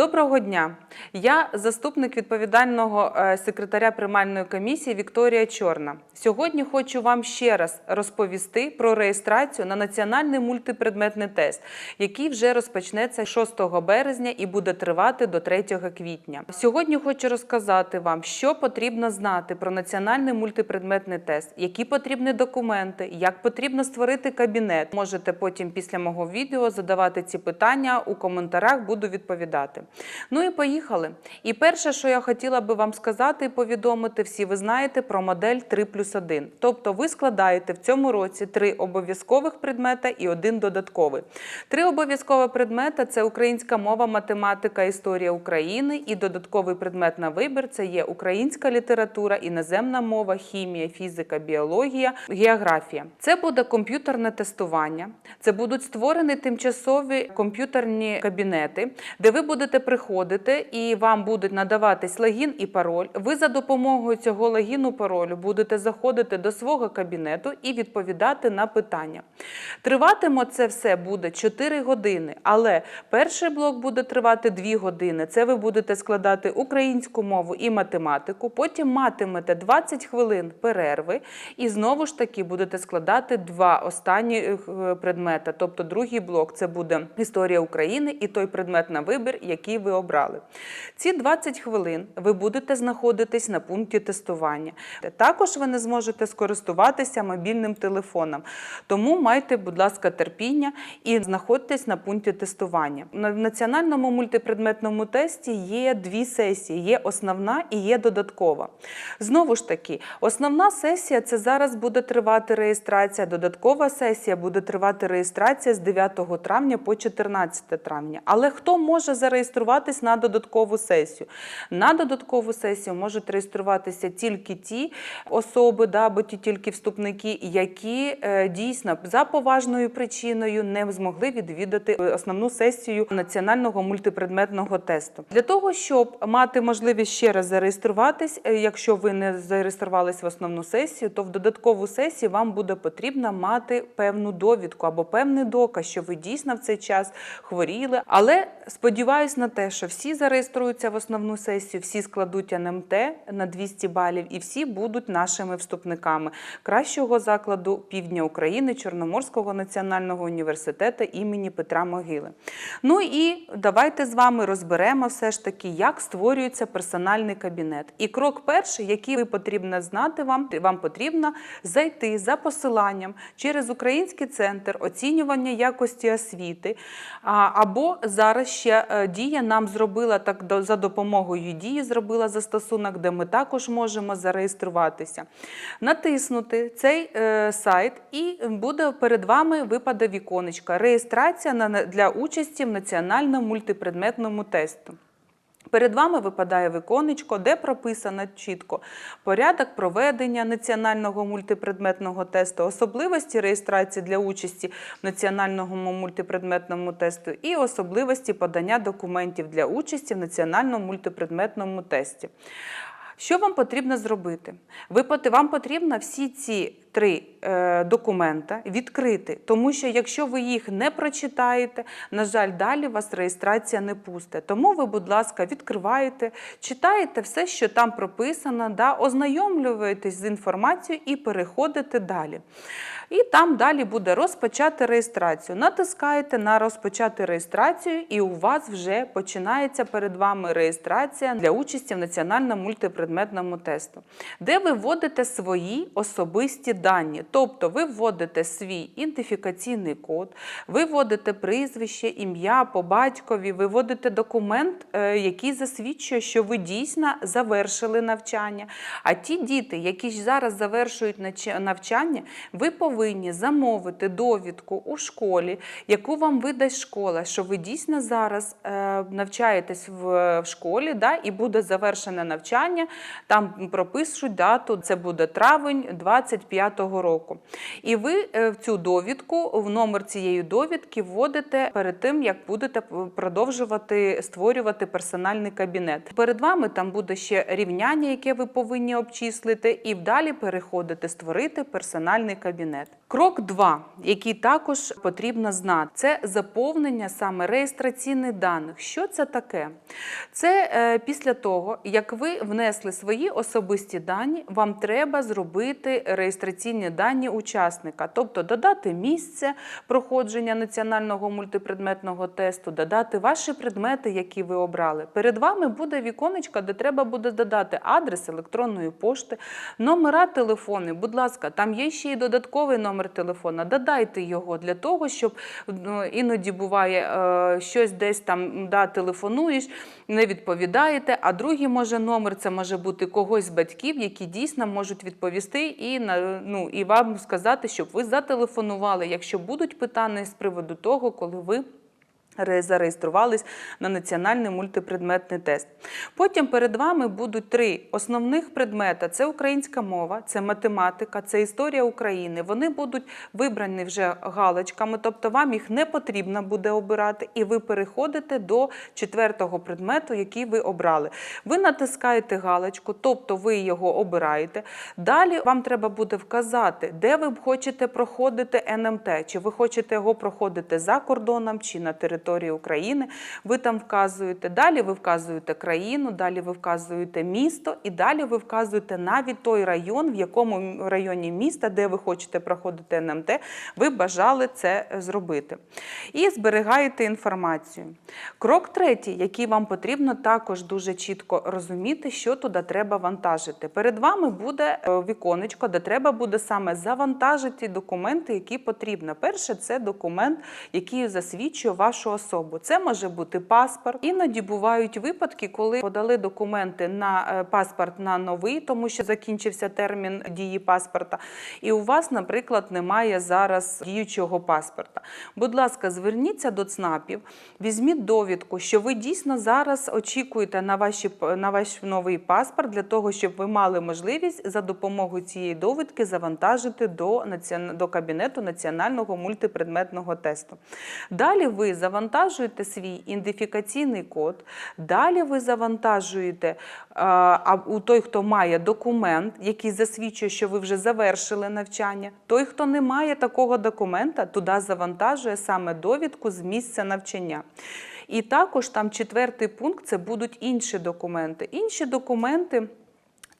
Доброго дня. Я заступник відповідального е, секретаря приймальної комісії Вікторія Чорна. Сьогодні хочу вам ще раз розповісти про реєстрацію на національний мультипредметний тест, який вже розпочнеться 6 березня і буде тривати до 3 квітня. Сьогодні хочу розказати вам, що потрібно знати про національний мультипредметний тест, які потрібні документи, як потрібно створити кабінет. Можете потім після мого відео задавати ці питання у коментарях, буду відповідати. Ну і поїхали. І перше, що я хотіла би вам сказати і повідомити, всі ви знаєте про модель 3 плюс 1. Тобто ви складаєте в цьому році три обов'язкових предмета і один додатковий. Три обов'язкові предмета це українська мова, математика, історія України і додатковий предмет на вибір це є українська література, іноземна мова, хімія, фізика, біологія, географія. Це буде комп'ютерне тестування. Це будуть створені тимчасові комп'ютерні кабінети, де ви будете приходити і вам будуть надаватись логін і пароль. Ви за допомогою цього логіну паролю будете заходити до свого кабінету і відповідати на питання. Триватиме це все буде 4 години, але перший блок буде тривати 2 години. Це ви будете складати українську мову і математику. Потім матимете 20 хвилин перерви, і знову ж таки будете складати два останні е, предмета. Тобто другий блок це буде історія України і той предмет на вибір, який ви обрали. Ці 20 хвилин ви будете знаходитись на пункті тестування. Також ви не зможете скористуватися мобільним телефоном. Тому майте, будь ласка, терпіння і знаходьтесь на пункті тестування. На національному мультипредметному тесті є дві сесії: є основна і є додаткова. Знову ж таки, основна сесія це зараз буде тривати реєстрація. Додаткова сесія буде тривати реєстрація з 9 травня по 14 травня. Але хто може зареєструватись на додаткову сесію? На додаткову сесію можуть реєструватися тільки ті особи, да, або ті тільки вступники, які е, дійсно за поважною причиною не змогли відвідати основну сесію національного мультипредметного тесту. Для того, щоб мати можливість ще раз зареєструватись, е, якщо ви не зареєструвались в основну сесію, то в додаткову сесію вам буде потрібно мати певну довідку або певний доказ, що ви дійсно в цей час хворіли. Але сподіваюсь на те, що всі зареєструються в основну сесію, всі складуть НМТ на 200 балів і всі будуть нашими вступниками кращого закладу півдня України Чорноморського національного університету імені Петра Могили. Ну і давайте з вами розберемо все ж таки, як створюється персональний кабінет. І крок перший, який ви потрібно знати вам, вам потрібно зайти за посиланням через Український центр оцінювання якості освіти. Або зараз ще е, дія нам зробила так за допомогою дії, зробила застосунок, де ми також можемо зареєструватися. Натиснути цей е, сайт, і буде перед вами випаде віконечка. реєстрація на, для участі в національному мультипредметному тесту. Перед вами випадає віконечко, де прописано чітко порядок проведення національного мультипредметного тесту, особливості реєстрації для участі в національному мультипредметному тесту і особливості подання документів для участі в національному мультипредметному тесті. Що вам потрібно зробити? Вам потрібно всі ці три е, документа відкрити, тому що якщо ви їх не прочитаєте, на жаль, далі вас реєстрація не пусте. Тому ви, будь ласка, відкриваєте, читаєте все, що там прописано, да, ознайомлюєтесь з інформацією і переходите далі. І там далі буде розпочати реєстрацію. Натискаєте на розпочати реєстрацію, і у вас вже починається перед вами реєстрація для участі в національному мультипредметному тесту, де ви вводите свої особисті дані. Тобто ви вводите свій ідентифікаційний код, ви вводите прізвище, ім'я по батькові, ви вводите документ, е, який засвідчує, що ви дійсно завершили навчання. А ті діти, які зараз завершують навчання, ви повинні замовити довідку у школі, яку вам видасть школа, що ви дійсно зараз е, навчаєтесь в, школі, да, і буде завершене навчання. Там пропишуть дату, це буде травень 25 2009 року. І ви е, в цю довідку, в номер цієї довідки вводите перед тим, як будете продовжувати створювати персональний кабінет. Перед вами там буде ще рівняння, яке ви повинні обчислити, і далі переходите створити персональний кабінет. Крок 2, який також потрібно знати, це заповнення саме реєстраційних даних. Що це таке? Це е, після того, як ви внесли свої особисті дані, вам треба зробити реєстраційні дані учасника, тобто додати місце проходження національного мультипредметного тесту, додати ваші предмети, які ви обрали. Перед вами буде віконечко, де треба буде додати адрес електронної пошти, номера телефони. Будь ласка, там є ще й додатковий номер телефона. Додайте його для того, щоб ну, іноді буває е, щось десь там да, телефонуєш, не відповідаєте. А другий може номер це може бути когось з батьків, які дійсно можуть відповісти і ну і вам сказати, щоб ви зателефонували, якщо будуть питання з приводу того, коли ви. Ре- Зареєструвались на національний мультипредметний тест. Потім перед вами будуть три основних предмета: це українська мова, це математика, це історія України. Вони будуть вибрані вже галочками, тобто вам їх не потрібно буде обирати, і ви переходите до четвертого предмету, який ви обрали. Ви натискаєте галочку, тобто ви його обираєте. Далі вам треба буде вказати, де ви хочете проходити НМТ, чи ви хочете його проходити за кордоном чи на території України. Ви там вказуєте. Далі ви вказуєте країну, далі ви вказуєте місто, і далі ви вказуєте навіть той район, в якому районі міста, де ви хочете проходити НМТ, ви бажали це зробити. І зберігаєте інформацію. Крок третій, який вам потрібно також дуже чітко розуміти, що туди треба вантажити. Перед вами буде е, віконечко, де треба буде саме завантажити документи, які потрібно. Перше, це документ, який засвідчує вашу особу. Це може бути паспорт. Іноді бувають випадки, коли подали документи на е, паспорт на новий, тому що закінчився термін дії паспорта, і у вас, наприклад, немає зараз діючого паспорта. Будь ласка, зверніться до ЦНАПів, візьміть довідку, що ви дійсно зараз очікуєте на, ваші, на ваш новий паспорт для того, щоб ви мали можливість за допомогою цієї довідки завантажити до, до кабінету національного мультипредметного тесту. Далі ви завантажуєте свій ідентифікаційний код, далі ви завантажуєте е, а у той, хто має документ, який засвідчує, що ви вже завершили навчання. Той, хто не має такого документа, туди завантажує саме довідку з місця навчання. І також там четвертий пункт це будуть інші документи. Інші документи.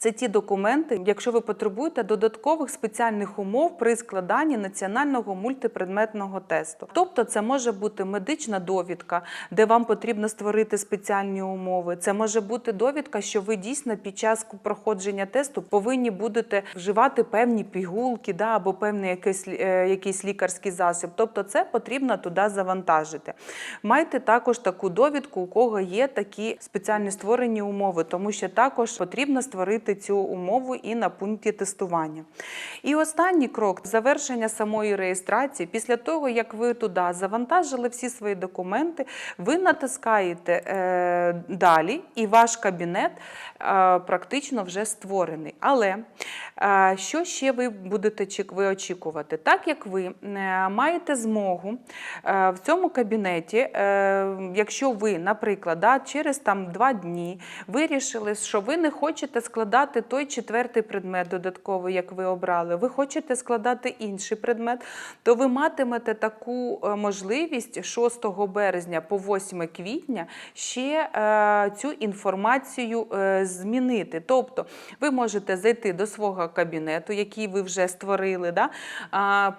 Це ті документи, якщо ви потребуєте додаткових спеціальних умов при складанні національного мультипредметного тесту. Тобто, це може бути медична довідка, де вам потрібно створити спеціальні умови. Це може бути довідка, що ви дійсно під час проходження тесту повинні будете вживати певні пігулки да, або певний якийсь, е, якийсь лікарський засіб. Тобто, це потрібно туди завантажити. Майте також таку довідку, у кого є такі спеціальні створені умови, тому що також потрібно створити цю умову і на пункті тестування. І останній крок завершення самої реєстрації. Після того, як ви туди завантажили всі свої документи, ви натискаєте е, далі, і ваш кабінет е, практично вже створений. Але е, що ще ви будете очікувати? Так як ви маєте змогу в цьому кабінеті, якщо ви, наприклад, через там два дні вирішили, що ви не хочете складати той четвертий предмет додатковий, як ви обрали, ви хочете складати інший предмет, то ви матимете таку е, можливість 6 березня по 8 квітня ще е, цю інформацію е, змінити. Тобто ви можете зайти до свого кабінету, який ви вже створили. Да?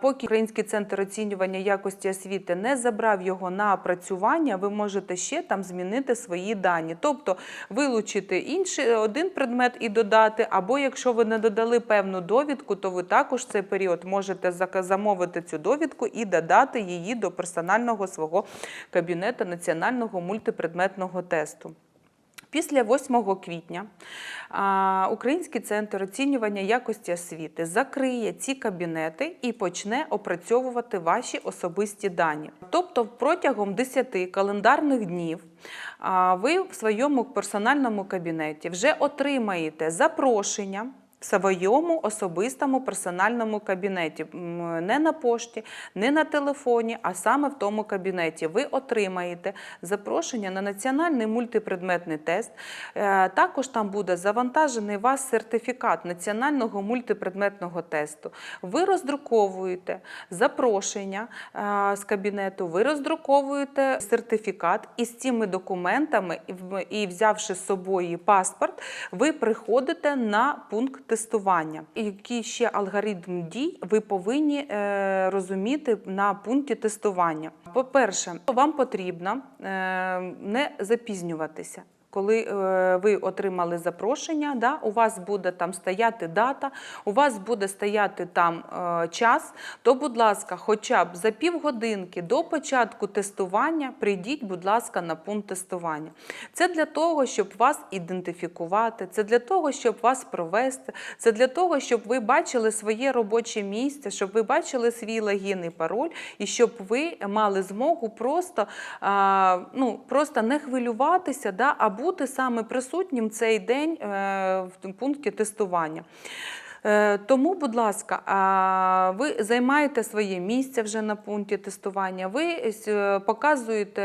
Поки Український центр оцінювання якості освіти не забрав його на опрацювання, ви можете ще там змінити свої дані. Тобто вилучити інший один предмет і додати, або якщо ви не додали певну довідку, то ви також в цей період можете замовити цю довідку і додати її до персонального свого кабінету національного мультипредметного тесту. Після 8 квітня Український центр оцінювання якості освіти закриє ці кабінети і почне опрацьовувати ваші особисті дані. Тобто, протягом 10 календарних днів ви в своєму персональному кабінеті вже отримаєте запрошення в своєму особистому персональному кабінеті, не на пошті, не на телефоні, а саме в тому кабінеті. Ви отримаєте запрошення на національний мультипредметний тест. Е, Також там буде завантажений вас сертифікат національного мультипредметного тесту. Ви роздруковуєте запрошення е, з кабінету, ви роздруковуєте сертифікат і з цими документами, і взявши з собою паспорт, ви приходите на пункт тестування. І який ще алгоритм дій ви повинні е, розуміти на пункті тестування. По-перше, вам потрібно е, не запізнюватися. Коли е, ви отримали запрошення, у вас буде там стояти дата, у вас буде стояти там е, час, то, будь ласка, хоча б за півгодинки до початку тестування прийдіть, будь ласка, на пункт тестування. Це для того, щоб вас ідентифікувати, це для того, щоб вас провести, це для того, щоб ви бачили своє робоче місце, щоб ви бачили свій логін і пароль, і щоб ви мали змогу просто, ну, не хвилюватися, да, а бути саме присутнім цей день е, в пункті тестування. Е, Тому, будь ласка, ви займаєте своє місце вже на пункті тестування, ви е, показуєте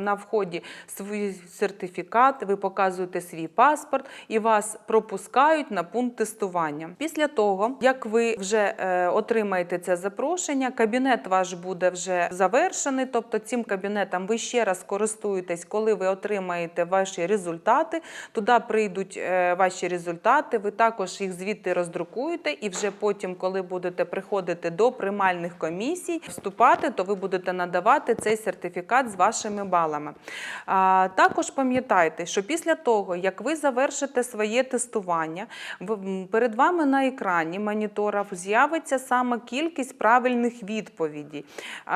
на вході свій сертифікат, ви показуєте свій паспорт і вас пропускають на пункт тестування. Після того, як ви вже е, отримаєте це запрошення, кабінет ваш буде вже завершений, тобто цим кабінетом ви ще раз користуєтесь, коли ви отримаєте ваші результати. Туди прийдуть е, ваші результати. Ви також їх звідти роздрукуєте, і вже потім, коли будете приходити до приймальних комісій, вступати, то ви будете надавати цей сертифікат з вашими балами. А, також пам'ятайте, що після того, як ви завершите своє тестування, перед вами на екрані монітора з'явиться саме кількість правильних відповідей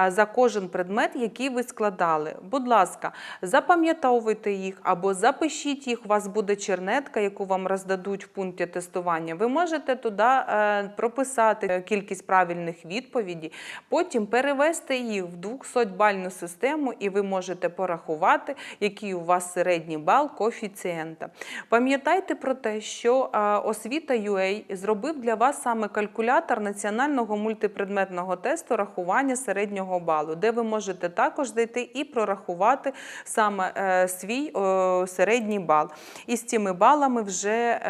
за кожен предмет, який ви складали. Будь ласка, запам'ятовуйте їх або запишіть їх. У вас буде чернетка, яку вам роздадуть в пункті тестування. Ви можете туди е, прописати е, кількість правильних відповідей, потім перевести їх в 200-бальну систему, і ви можете порахувати, який у вас середній бал коефіцієнта. Пам'ятайте про те, що е, освіта UA зробив для вас саме калькулятор національного мультипредметного тесту рахування середнього балу, де ви можете також зайти і прорахувати саме свій середній бал. І з цими балами вже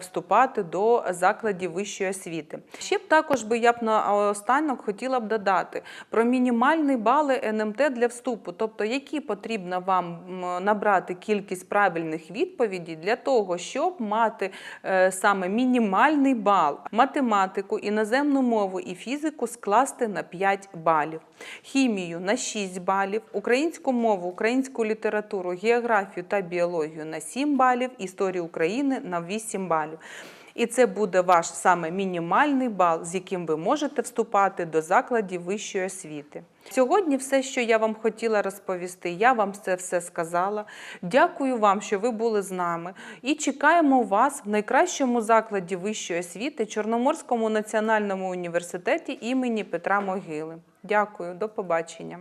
вступати до закладів вищої освіти. Ще б також би я б на останок хотіла б додати про мінімальні бали НМТ для вступу, тобто які потрібно вам набрати кількість правильних відповідей для того, щоб мати е, саме мінімальний бал математику, іноземну мову і фізику скласти на 5 балів, хімію на 6 балів, українську мову, українську літературу, географію та біологію на 7 балів, історію України на 8 балів. І це буде ваш саме мінімальний бал, з яким ви можете вступати до закладів вищої освіти. Сьогодні все, що я вам хотіла розповісти, я вам це все сказала. Дякую вам, що ви були з нами. І чекаємо вас в найкращому закладі вищої освіти Чорноморському національному університеті імені Петра Могили. Дякую, до побачення.